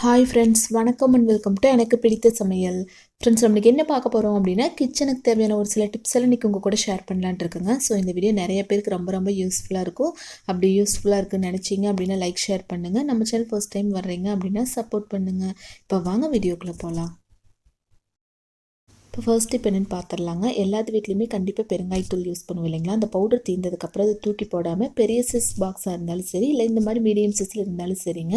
Hi friends வணக்கம் and welcome to எனக்கு பிடித்த சமையல். ஃப்ரெண்ட்ஸ் நம்மளுக்கு என்ன பார்க்க போகிறோம் அப்படின்னா கிச்சனுக்கு தேவையான ஒரு சில டிப்ஸ் எல்லாம் இன்றைக்கி உங்கள் கூட ஷேர் பண்ணலான்ட்டு இருக்குங்க. ஸோ இந்த வீடியோ நிறைய பேருக்கு ரொம்ப ரொம்ப யூஸ்ஃபுல்லாக இருக்கும். அப்படி யூஸ்ஃபுல்லாக இருக்குன்னு நினச்சிங்க அப்படின்னா லைக் ஷேர் பண்ணுங்கள் நம்ம சேனல் ஃபர்ஸ்ட் டைம் வர்றீங்க அப்படின்னா சப்போர்ட் பண்ணுங்கள் இப்போ வாங்க வீடியோக்குள்ளே போகலாம் இப்போ ஃபர்ஸ்ட் இப்போ என்னென்னு பார்த்துடலாங்க எல்லாத்து வீட்லேயுமே கண்டிப்பாக பெருங்காய்த்தூள் யூஸ் பண்ணுவோம் இல்லைங்களா? அந்த பவுடர் தீர்ந்ததுக்கப்புறம் அதை தூக்கி போடாமல் பெரிய சைஸ் பாக்ஸாக இருந்தாலும் சரி இல்லை இந்த மாதிரி மீடியம் சைஸில் இருந்தாலும் சரிங்க.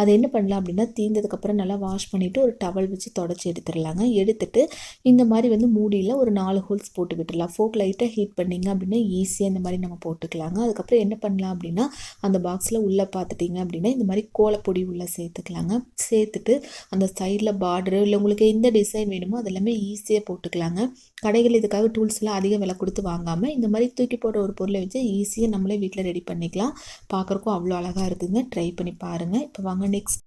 அதை என்ன பண்ணலாம் அப்படின்னா தீர்ந்ததுக்கப்புறம் நல்லா வாஷ் பண்ணிவிட்டு ஒரு டவல் வச்சு தொடச்சி எடுத்துடலாங்க. எடுத்துட்டு இந்த மாதிரி வந்து மூடியில் ஒரு நாலு ஹோல்ஸ் போட்டு விட்டுடலாம். ஃபோக் லைட்டாக ஹீட் பண்ணிங்க அப்படின்னா ஈஸியாக இந்த மாதிரி நம்ம போட்டுக்கலாங்க. அதுக்கப்புறம் என்ன பண்ணலாம் அப்படின்னா அந்த பாக்ஸில் உள்ளே பார்த்துட்டிங்க அப்படின்னா இந்த மாதிரி கோலப்பொடி உள்ளே சேர்த்துக்கலாங்க. சேர்த்துட்டு அந்த சைடில் பார்டரு இல்லை உங்களுக்கு எந்த டிசைன் வேணுமோ அதெல்லாமே ஈஸியாக போட்டுக்கலாங்க. கடைகள் இதுக்காக டூல்ஸ்லாம் அதிக விலை கொடுத்து வாங்காமல் இந்த மாதிரி தூக்கி போடுற ஒரு பொருளை வச்சு ஈஸியாக நம்மளே வீட்டில் ரெடி பண்ணிக்கலாம். பார்க்குறக்கும் அவ்வளோ அழகாக இருக்குதுங்க. ட்ரை பண்ணி பாருங்கள் இப்போ வாங்க நெக்ஸ்ட்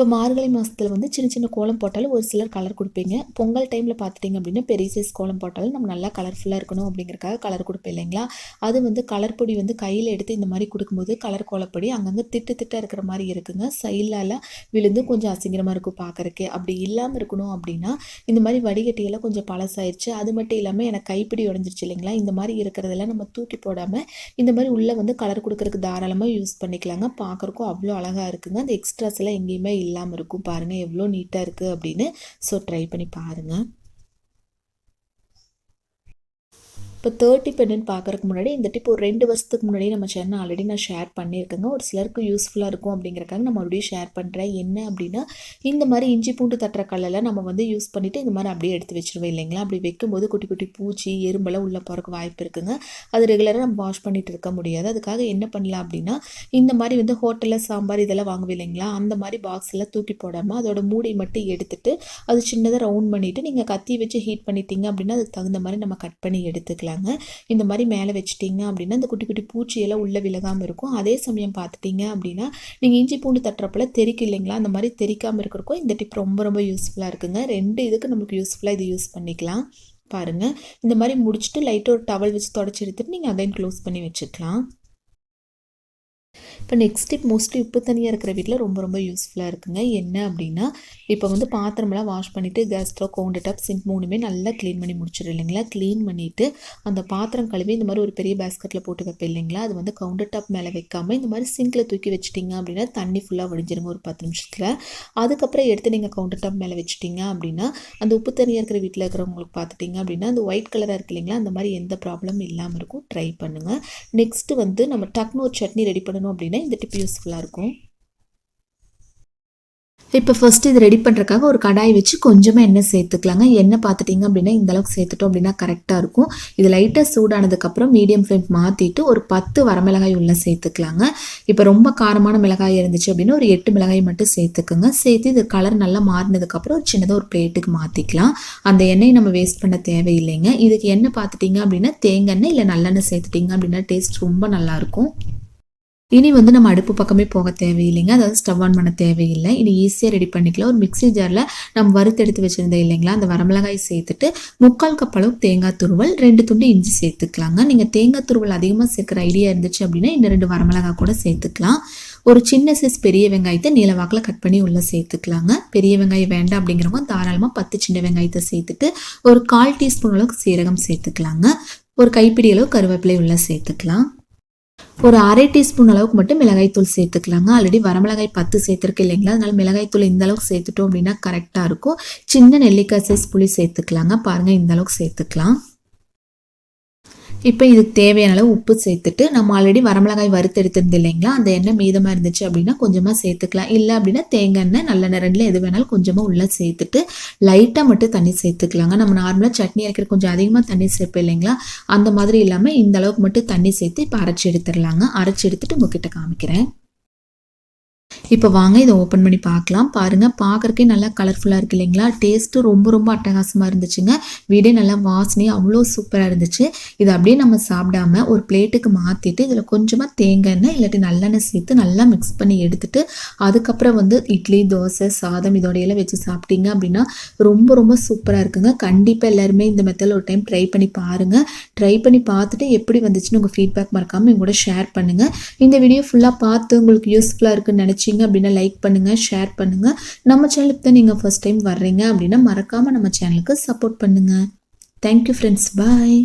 இப்போ மார்கழி மாதத்தில் வந்து சின்ன சின்ன கோலம் போட்டாலும் ஒரு சிலர் கலர் கொடுப்பீங்க. பொங்கல் டைமில் பார்த்துட்டிங்க அப்படின்னா பெரிய சைஸ் கோலம் போட்டாலும் நம்ம நல்லா கலர்ஃபுல்லாக இருக்கணும் அப்படிங்கிறக்காக கலர் கொடுப்போம் இல்லைங்களா? அது வந்து கலர் பொடி வந்து கையில் எடுத்து இந்த மாதிரி கொடுக்கும்போது கலர் கோலப்பொடி அங்கங்கே திட்டு திட்டாக இருக்கிற மாதிரி இருக்குங்க. சைலால் விழுந்து கொஞ்சம் அசிங்கரமாக இருக்கும் பார்க்குறக்கு அப்படி இல்லாமல் இருக்கணும் அப்படின்னா இந்த மாதிரி வடிகட்டியெல்லாம் கொஞ்சம் பழசாயிருச்சு. அது மட்டும் இல்லாமல் எனக்கு கைப்பிடி உடஞ்சிருச்சு இல்லைங்களா? இந்த மாதிரி இருக்கிறதெல்லாம் நம்ம தூக்கி போடாமல் இந்த மாதிரி உள்ளே வந்து கலர் கொடுக்குறதுக்கு தாராளமாக யூஸ் பண்ணிக்கலாங்க. பார்க்குறக்கும் அவ்வளோ அழகாக இருக்குங்க. அந்த எக்ஸ்ட்ராஸ் எல்லாம் எங்கேயுமே இல்லை. இல்லாமல் இருக்கும். பாருங்கள் எவ்வளோ நீட்டாக இருக்குது அப்படின்னு. ஸோ ட்ரை பண்ணி பாருங்கள் இப்போ தேர்ட் டிப் என்னென்னு பார்க்குறக்கு முன்னாடி இந்த டிப் ஒரு ரெண்டு வருஷத்துக்கு முன்னாடி நம்ம சேனல் ஆல்ரெடி நான் ஷேர் பண்ணியிருக்கேங்க. ஒரு சிலருக்கு யூஸ்ஃபுல்லாக இருக்கும் அப்படிங்கிறக்காக நான் மறுபடியும் ஷேர் பண்ணுறேன் என்ன அப்படின்னா இந்த மாதிரி இஞ்சி பூண்டு தட்டுற கல்லில் நம்ம வந்து யூஸ் பண்ணிவிட்டு இந்த மாதிரி அப்படியே எடுத்து வச்சுருவோம் இல்லைங்களா? அப்படி வைக்கும்போது குட்டி குட்டி பூச்சி எறும்பெல்லாம் உள்ளே போகிறக்கு வாய்ப்பு இருக்குங்க. அது ரெகுலராக நம்ம வாஷ் பண்ணிட்டு இருக்க முடியாது. அதுக்காக என்ன பண்ணலாம் அப்படின்னா இந்த மாதிரி வந்து ஹோட்டலில் சாம்பார் இதெல்லாம் வாங்குவோம் இல்லைங்களா? அந்த மாதிரி பாக்ஸில் தூக்கி போடாமல் அதோட மூடி மட்டும் எடுத்துகிட்டு அது சின்னதாக ரவுண்ட் பண்ணிவிட்டு நீங்கள் கத்தி வச்சு ஹீட் பண்ணிட்டீங்க அப்படின்னா அதுக்கு தகுந்த மாதிரி நம்ம கட் பண்ணி எடுத்துக்கலாம். வச்சுக்கலாங்க இந்த மாதிரி மேலே வச்சுட்டிங்க அப்படின்னா அந்த குட்டி குட்டி பூச்சியெல்லாம் உள்ளே விலகாமல் இருக்கும். அதே சமயம் பார்த்துட்டிங்க அப்படின்னா நீங்கள் இஞ்சி பூண்டு தட்டுறப்பல தெரிக்க இல்லைங்களா அந்த மாதிரி தெரிக்காமல் இருக்கிறக்கும் இந்த டிப் ரொம்ப ரொம்ப யூஸ்ஃபுல்லாக இருக்குங்க. ரெண்டு இதுக்கு நம்மளுக்கு யூஸ்ஃபுல்லாக இது யூஸ் பண்ணிக்கலாம். பாருங்கள் இந்த மாதிரி முடிச்சுட்டு லைட்டாக ஒரு டவல் வச்சு தொடச்சி எடுத்துகிட்டு நீங்கள் அகைன் க்ளோஸ் பண்ணி வச்சுக்கலாம். இப்போ நெக்ஸ்ட் டிப் மோஸ்ட்லி உப்பு தனியாக இருக்கிற வீட்டில் ரொம்ப ரொம்ப யூஸ்ஃபுல்லாக இருக்குங்க. என்ன அப்படின்னா இப்போ வந்து பாத்திரமெல்லாம் வாஷ் பண்ணிவிட்டு gas stove counter top sink மூணுமே நல்லா க்ளீன் பண்ணி முடிச்சிடும் இல்லைங்களா? க்ளீன் பண்ணிவிட்டு அந்த பாத்திரம் கழுவி இந்த மாதிரி ஒரு பெரிய பேஸ்கெட்டில் போட்டு வைப்பேன் இல்லைங்களா? அது வந்து கவுண்டர் டாப் மேலே வைக்காமல் இந்த மாதிரி சிங்கில் தூக்கி வச்சிட்டிங்க அப்படின்னா தண்ணி ஃபுல்லாக வடிஞ்சிருங்க ஒரு பத்து நிமிஷத்தில். அதுக்கப்புறம் எடுத்து நீங்கள் கவுண்டர் டாப் மேலே வச்சுட்டிங்க அப்படின்னா அந்த உப்பு தனியாக இருக்கிற வீட்டில் இருக்கிறவங்களுக்கு பார்த்துட்டிங்க அப்படின்னா அந்த ஒயிட் கலராக இருக்கு இல்லைங்களா? அந்த மாதிரி எந்த ப்ராப்ளமும் இல்லாமல் இருக்கும். ட்ரை பண்ணுங்கள் நெக்ஸ்ட்டு வந்து நம்ம டக்னு ஒரு சட்னி ரெடி பண்ணணும் அப்படின்னா இந்த டிப் யூஸ்ஃபுல்லாக இருக்கும். இப்போ ஃபஸ்ட்டு இது ரெடி பண்ணுறக்காக ஒரு கடாய் வச்சு கொஞ்சமாக எண்ணெய் சேர்த்துக்கலாங்க. எண்ணெய் பார்த்துட்டிங்க அப்படின்னா இந்தளவுக்கு சேர்த்துட்டோம் அப்படின்னா கரெக்டாக இருக்கும். இது லைட்டாக சூடானதுக்கப்புறம் மீடியம் ஃப்ளேம் மாற்றிட்டு ஒரு பத்து வரமிளகாய் உள்ளே சேர்த்துக்கலாங்க. இப்போ ரொம்ப காரமான மிளகாய் இருந்துச்சு அப்படின்னா ஒரு எட்டு மிளகாய் மட்டும் சேர்த்துக்குங்க. சேர்த்து இது கலர் நல்லா மாறினதுக்கப்புறம் ஒரு சின்னதாக ஒரு பிளேட்டுக்கு மாற்றிக்கலாம் அந்த எண்ணெயை நம்ம வேஸ்ட் பண்ண தேவையில்லைங்க. இதுக்கு எண்ணெய் பார்த்துட்டிங்க அப்படின்னா தேங்காய் எண்ணெய் இல்லை நல்லெண்ணெய் சேர்த்துட்டிங்க அப்படின்னா டேஸ்ட் ரொம்ப நல்லாயிருக்கும் இனி வந்து நம்ம அடுப்பு பக்கமே போக தேவையில்லைங்க. அதாவது ஸ்டவ் ஆன் பண்ண தேவையில்லை. இனி ஈஸியாக ரெடி பண்ணிக்கலாம். ஒரு மிக்சி ஜாரில் நம்ம வறுத்து எடுத்து வச்சுருந்தோம் இல்லைங்களா அந்த வரமிளகாய் சேர்த்துட்டு முக்கால் கப் அளவு தேங்காய் துருவல் ரெண்டு துண்டு இஞ்சி சேர்த்துக்கலாங்க. நீங்கள் தேங்காய் துருவல் அதிகமாக சேர்க்குற ஐடியா இருந்துச்சு அப்படின்னா இந்த ரெண்டு வரமிளகாய் கூட சேர்த்துக்கலாம். ஒரு சின்ன சைஸ் பெரிய வெங்காயத்தை நீல வாக்கில் கட் பண்ணி உள்ளே சேர்த்துக்கலாங்க. பெரிய வெங்காயம் வேண்டாம் அப்படிங்கிறவங்க தாராளமாக பத்து சின்ன வெங்காயத்தை சேர்த்துட்டு ஒரு கால் டீஸ்பூன் அளவுக்கு சீரகம் சேர்த்துக்கலாங்க. ஒரு கைப்பிடி அளவு கருவேப்பிலை உள்ளே சேர்த்துக்கலாம். ஒரு அரை டீஸ்பூன் அளவுக்கு மட்டும் மிளகாய்த்தூள் சேர்த்துக்கலாங்க. ஆல்ரெடி வரமிளகாய் பத்து சேர்த்துருக்கு இல்லைங்களா? அதனால் மிளகாய்த்தூள் இந்த அளவுக்கு சேர்த்துட்டோம் அப்படின்னா கரெக்டாக இருக்கும். சின்ன நெல்லிக்காய் சைஸ் புளி சேர்த்துக்கலாங்க. பாருங்கள் இந்த அளவுக்கு சேர்த்துக்கலாம். இப்போ இதுக்கு தேவையான அளவு உப்பு சேர்த்துட்டு நம்ம ஆல்ரெடி வரமிளகாய் வறுத்து எடுத்திருந்து இல்லைங்களா? அந்த எண்ணெய் மீதமாக இருந்துச்சு அப்படின்னா கொஞ்சமாக சேர்த்துக்கலாம். இல்லை அப்படின்னா தேங்காய் எண்ணெய் நல்ல நேரத்தில் எது வேணாலும் கொஞ்சமாக உள்ளே சேர்த்துட்டு லைட்டாக மட்டும் தண்ணி சேர்த்துக்கலாங்க. நம்ம நார்மலாக சட்னி அரைக்கிற கொஞ்சம் அதிகமாக தண்ணி சேர்ப்போம் இல்லைங்களா? அந்த மாதிரி இல்லாமல் இந்த அளவுக்கு மட்டும் தண்ணி சேர்த்து இப்போ அரைச்சி எடுத்துடலாங்க. அரைச்சி எடுத்துட்டு உங்ககிட்ட காமிக்கிறேன். இப்போ வாங்க இதை ஓப்பன் பண்ணி பார்க்கலாம். பாருங்கள் பார்க்குறக்கே நல்லா கலர்ஃபுல்லாக இருக்குது இல்லைங்களா? டேஸ்ட்டு ரொம்ப ரொம்ப அட்டகாசமாக இருந்துச்சுங்க. வீடே நல்லா வாசனையும் அவ்வளோ சூப்பராக இருந்துச்சு. இதை அப்படியே நம்ம சாப்பிடாம ஒரு பிளேட்டுக்கு மாற்றிட்டு இதில் கொஞ்சமாக தேங்காய் எண்ணெய் இல்லாட்டி நல்லெண்ணெய் சேர்த்து நல்லா மிக்ஸ் பண்ணி எடுத்துட்டு அதுக்கப்புறம் வந்து இட்லி தோசை சாதம் இதோடையெல்லாம் வச்சு சாப்பிட்டீங்க அப்படின்னா ரொம்ப ரொம்ப சூப்பராக இருக்குங்க. கண்டிப்பாக எல்லாருமே இந்த மெத்தடில் ஒரு டைம் ட்ரை பண்ணி பாருங்கள் ட்ரை பண்ணி பார்த்துட்டு எப்படி வந்துச்சுன்னு உங்கள் ஃபீட்பேக் மறக்காமல் எங்கூட ஷேர் பண்ணுங்கள் இந்த வீடியோ ஃபுல்லாக பார்த்து உங்களுக்கு யூஸ்ஃபுல்லாக இருக்குன்னு நினச்சிங்க பிடிச்சிங்க அப்படின்னா லைக் பண்ணுங்கள் ஷேர் பண்ணுங்கள் நம்ம சேனலுக்கு தான் நீங்கள் ஃபர்ஸ்ட் டைம் வர்றீங்க அப்படின்னா மறக்காமல் நம்ம சேனலுக்கு சப்போர்ட் பண்ணுங்கள் தேங்க்யூ ஃப்ரெண்ட்ஸ் பாய்